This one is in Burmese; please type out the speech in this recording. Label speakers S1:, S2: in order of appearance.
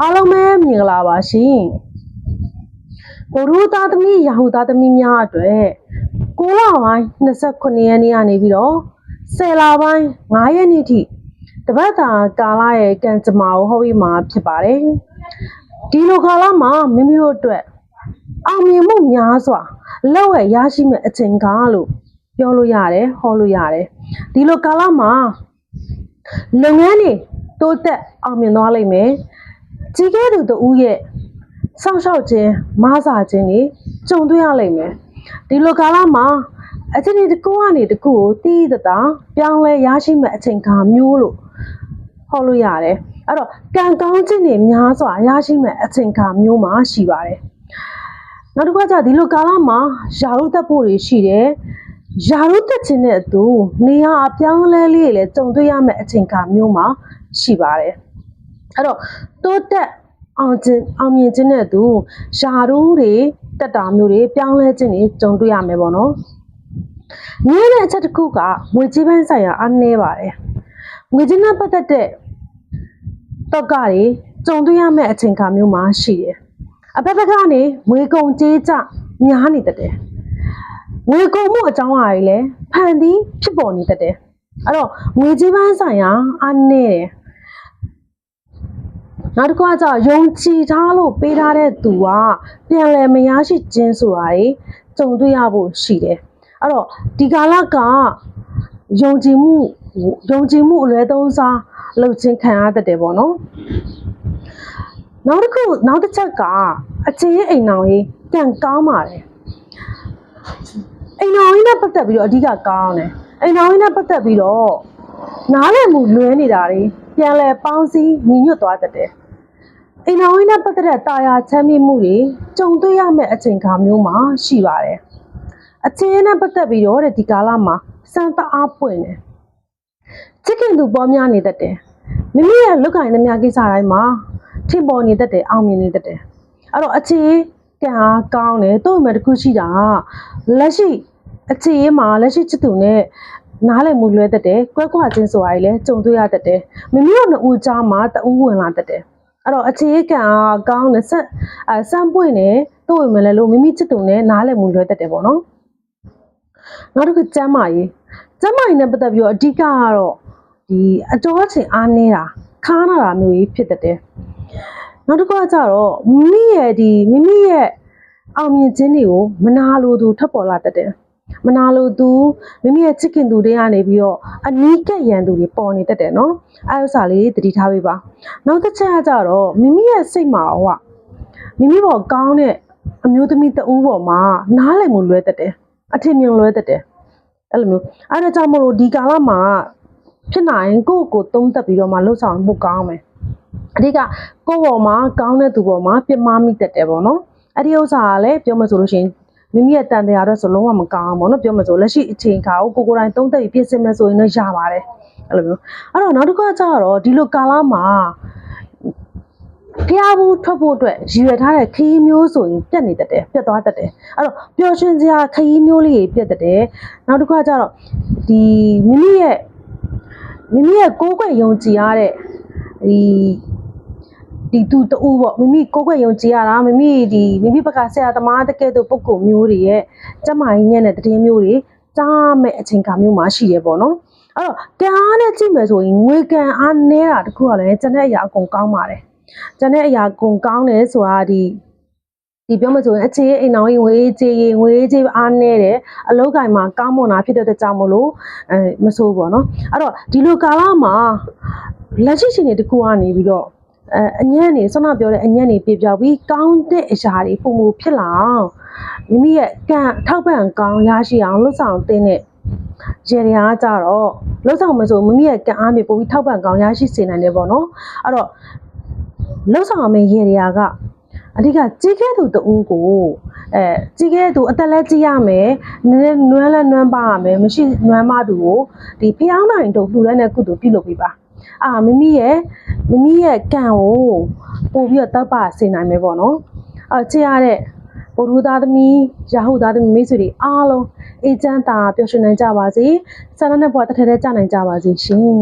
S1: အားလုံးပဲမြင်္ဂလာပါရှင်ဘုရုသားသမီးရာဟုသားသမီးများအတွက်6လပိုင်း29ရက်နေ့ကနေပြီးတော့10လပိုင်း9ရက်နေ့ထိတပတ်တာကာလရဲ့ကံကြမ္မာကိုဟောပြီးမှာဖြစ်ပါတယ်ဒီလိုကာလမှာမိမိတို့အတွက်အောင်မြင်မှုများစွာလောက်ရရရှိမဲ့အချိန်ကားလို့ပြောလို့ရတယ်ဟောလို့ရတယ်ဒီလိုကာလမှာလုပ်ငန်းတွေတိုးတက်အောင်မြင်သွားလိမ့်မယ်။ ကြီးကဲသူတူရဲ့စောင့်ရှောက်ခြင်းမဆာခြင်းတွေကြုံတွေ့ရလိမ့်မယ်။ဒီလိုကာလမှာအချိန်တစ်ခုကနေတစ်ခုကိုတီးတတာပြောင်းလဲရရှိမဲ့အချိန်ခါမျိုးလို့ဟောလို့ရတယ်။အဲ့တော့ကံကောင်းခြင်းတွေများစွာရရှိမဲ့အချိန်ခါမျိုးမှာရှိပါတယ်။နောက်တစ်ခါကျဒီလိုကာလမှာယာရုတက်ဖို့တွေရှိတယ်။ယာရုတက်ခြင်းနဲ့အတူနေရာအပြောင်းအလဲလေးတွေလည်းကြုံတွေ့ရမယ့်အချိန်ခါမျိုးမှာရှိပါတယ်။ အဲ့တော့တိုးတက်အောင်ခြင်းအောင်မြင်ခြင်းနဲ့အတူယာရုတွေတက်တာမျိုးတွေပြောင်းလဲခြင်းတွေကြုံတွေ့ရမယ်ပေါ့နော်။ငွေတဲ့အချက်တစ်ခုကငွေကြေးပိုင်းဆိုင်ရာအားနည်းပါတယ်။ငွေကြေးနဲ့ပတ်သက်တဲ့တော့ကတွေကြုံတွေ့ရမယ့်အချိန်ခါမျိုးမှာရှိတယ်။အဖက်ဖက်ကနေငွေကုန်ကြေးကျများနေတတ်တယ်။ငွေကုန်မှုအကြောင်းအရာတွေလည်းဖန်တီးဖြစ်ပေါ်နေတတ်တယ်။အဲ့တော့ငွေကြေးပိုင်းဆိုင်ရာအားနည်းတယ်။ နောက်တစ်ခုကကျတော့ယုံကြည်ထားလို့ပေးထားတဲ့သူကပြန်လည်မရရှိခြင်းဆိုတာတွေကြုံတွေ့ရဖို့ရှိတယ်။အဲ့တော့ဒီကာလကယုံကြည်မှုယုံကြည်မှုအလွဲသုံးစားလုပ်ခြင်းခံရတတ်တယ်ပေါ့နော်။နောက်တစ်ခုနောက်တစ်ချက်ကအချင်းရဲ့အိမ်တော်ကြီးကံကောင်းပါတယ်အိမ်တော်ကြီးနဲ့ပတ်သက်ပြီးတော့အဓိကကောင်းတယ်အိမ်တော်ကြီးနဲ့ပတ်သက်ပြီးတော့နားလည်မှုလွဲနေတာတွေပြန်လဲပေါင်းစည်းညီညွတ်သွားတတ်တယ် အိမ်တော်ကြီးနဲ့ပတ်သက်တဲ့တာယာချမ်းမြေ့မှုတွေကြုံတွေ့ရမယ့်အချိန်ခါမျိုးမှာရှိပါတယ်အချင်းနဲ့ပတ်သက်ပြီးတော့တဲ့ဒီကာလမှာစံတအားပွင့်တယ်ချစ်ခင်သူပေါ်များနေတတ်တယ်မိမိရဲ့လုတ်ကင်သမျှကိစ္စတိုင်းမှာထင်ပေါ်နေတတ်တယ်အောင်မြင်နေတတ်တယ်အဲ့တော့အခြေကံအားကောင်းတယ်တို့မှတစ်ခုရှိတာကလက်ရှိအခြေရေးမှာလက်ရှိချစ်သူနဲ့နားလည်မှုလွဲတတ်တယ်ကွက်ကွာချင်းဆိုတာကြီးလည်းကြုံတွေ့ရတတ်တယ်မိမိတို့နှစ်ဦးကြားမှာတဦးဝင်လာတတ်တယ် အဲ့တော့အခြေကံအားကောင်းတယ်ဆက်အဲစမ်းပွင့်တယ်တို့ဝင်မလဲလို့မိမိချစ်သူနဲ့နားလည်မှုလွဲတတ်တယ်ပေါ့နော်နောက်တစ်ခုကျမ်းမာရေးကျမ်းမာရေးနဲ့ပတ်သက်ပြီးတော့အဓိကကတော့ဒီအတော်အချိန်အားနေတာခါနာတာမျိုးကြီးဖြစ်တတ်တယ်နောက်တစ်ခုကကြတော့မိမိရဲ့ဒီမိမိရဲ့အောင်မြင်ခြင်းတွေကိုမနာလိုသူထပ်ပေါ်လာတတ်တယ် မနာလိုသူမိမိရဲ့ချစ်ခင်သူတွေကနေပြီးတော့အနီးကပ်ရန်သူတွေပေါ်နေတတ်တယ်နော်အဲဥစ္စာလေးသတိထားပေးပါနောက်တစ်ချက်ကကြတော့မိမိရဲ့စိတ်မှာဟောမိမိပေါ်ကောင်းတဲ့အမျိုးသမီးတဦးပေါ်မှာနားလည်မှုလွဲတတ်တယ်အထင်မြင်လွဲတတ်တယ်အဲ့လိုမျိုးအဲဒါကြောင့်မလို့ဒီကာလမှာဖြစ်နိုင်ကိုယ့်ကိုယ်သုံးသက်ပြီးတော့မှလှုပ်ဆောင်မှုကောင်းမယ်အဓိကကိုယ့်ပေါ်မှာကောင်းတဲ့သူပေါ်မှာပြမမိတတ်တယ်ပေါ့နော်အဲ့ဒီဥစ္စာကလည်းပြောမှဆိုလို့ရှိရင် မိမိရဲ့တန်တရားတော့ဆိုလုံးဝမကောင်းဘူးပေါ့နော်ပြောမှဆိုလက်ရှိအချိန်ခါကိုကိုကိုယ်တိုင်သုံးသက်ပြီးပြင်ဆင်မယ်ဆိုရင်တော့ရပါတယ်အဲ့လိုမျိုးအဲ့တော့နောက်တစ်ခါကျတော့ဒီလိုကာလမှာဖျားဘူးထွက်ဖို့အတွက်ရည်ရွယ်ထားတဲ့ခရီးမျိုးဆိုရင်ပြတ်နေတတ်တယ်ပြတ်သွားတတ်တယ်အဲ့တော့ပျော်ရွှင်စရာခရီးမျိုးလေးတွေပြတ်တတ်တယ်နောက်တစ်ခါကျတော့ဒီမိမိရဲ့မိမိရဲ့ကိုယ်ကွယ်ယုံကြည်ရတဲ့ဒီ ဒီသူတူပေါ့မိမိကိုယ်ကွယ်ယုံကြည်ရတာမိမိဒီမိမိဘက်ကဆရာသမားတကယ်တော့ပုံကုမျိုးတွေရဲ့စက်မိုင်းညက်တဲ့တည်င်းမျိုးတွေကြားမဲ့အချိန်ခါမျိုးမှာရှိတယ်ပေါ့နော်အဲ့တော့ကံအားနဲ့ကြည့်မယ်ဆိုရင်ငွေကံအားနဲတာတခုကလည်းကျန်တဲ့အရာအကုန်ကောင်းပါတယ်ကျန်တဲ့အရာအကုန်ကောင်းတယ်ဆိုတာဒီဒီပြောမှဆိုရင်အခြေအိမ်အောင်ရင်ငွေကြေးရင်ငွေကြေးအားနေတယ်အလောက်ကင်မှာကောင်းမွန်တာဖြစ်တဲ့အတွက်ကြောင့်မလို့အဲမဆိုးဘူးပေါ့နော်အဲ့တော့ဒီလိုကာလမှာလက်ရှိရှင်တွေတကူကနေပြီးတော့ အဲအညံ့နေဆွမ်းနာပြောတဲ့အညံ့နေပြပြောက်ပြီးကောင်းတဲ့အရာတွေပုံမူဖြစ်လာအောင်မိမိရဲ့ကံထောက်ပံ့ကောင်းရရှိအောင်လှုပ်ဆောင်တဲ့ရေရာကြတော့လှုပ်ဆောင်မဆိုမိမိရဲ့ကံအားမြေပို့ပြီးထောက်ပံ့ကောင်းရရှိစေနိုင်တယ်ပေါ့နော်အဲ့တော့လှုပ်ဆောင်ရမယ့်ရေရာကအဓိကကြီးခဲ့သူတူကို အဲကြီးခဲ့သူအသက်လဲကြီးရမယ်နည်းနည်းနွမ်းလဲနွမ်းပါရမယ်မရှိနွမ်းမသူကိုဒီဖျောင်းနိုင်တို့လှူတဲ့နဲ့ကုသိုလ်ပြုလုပ်ပေးပါအာမိမိရဲ့မိမိရဲ့ကံကိုပို့ပြီးတော့တပ်ပါစေနိုင်မယ်ပေါ့နော်အဲချစ်ရတဲ့ဘုရုသားသမီးရာဟုသားသမီးမိတ်ဆွေတွေအားလုံးအေးချမ်းသာပျော်ရွှင်နိုင်ကြပါစေဆန္ဒနဲ့ဘဝတစ်ထက်တည်းကြနိုင်ကြပါစေရှင်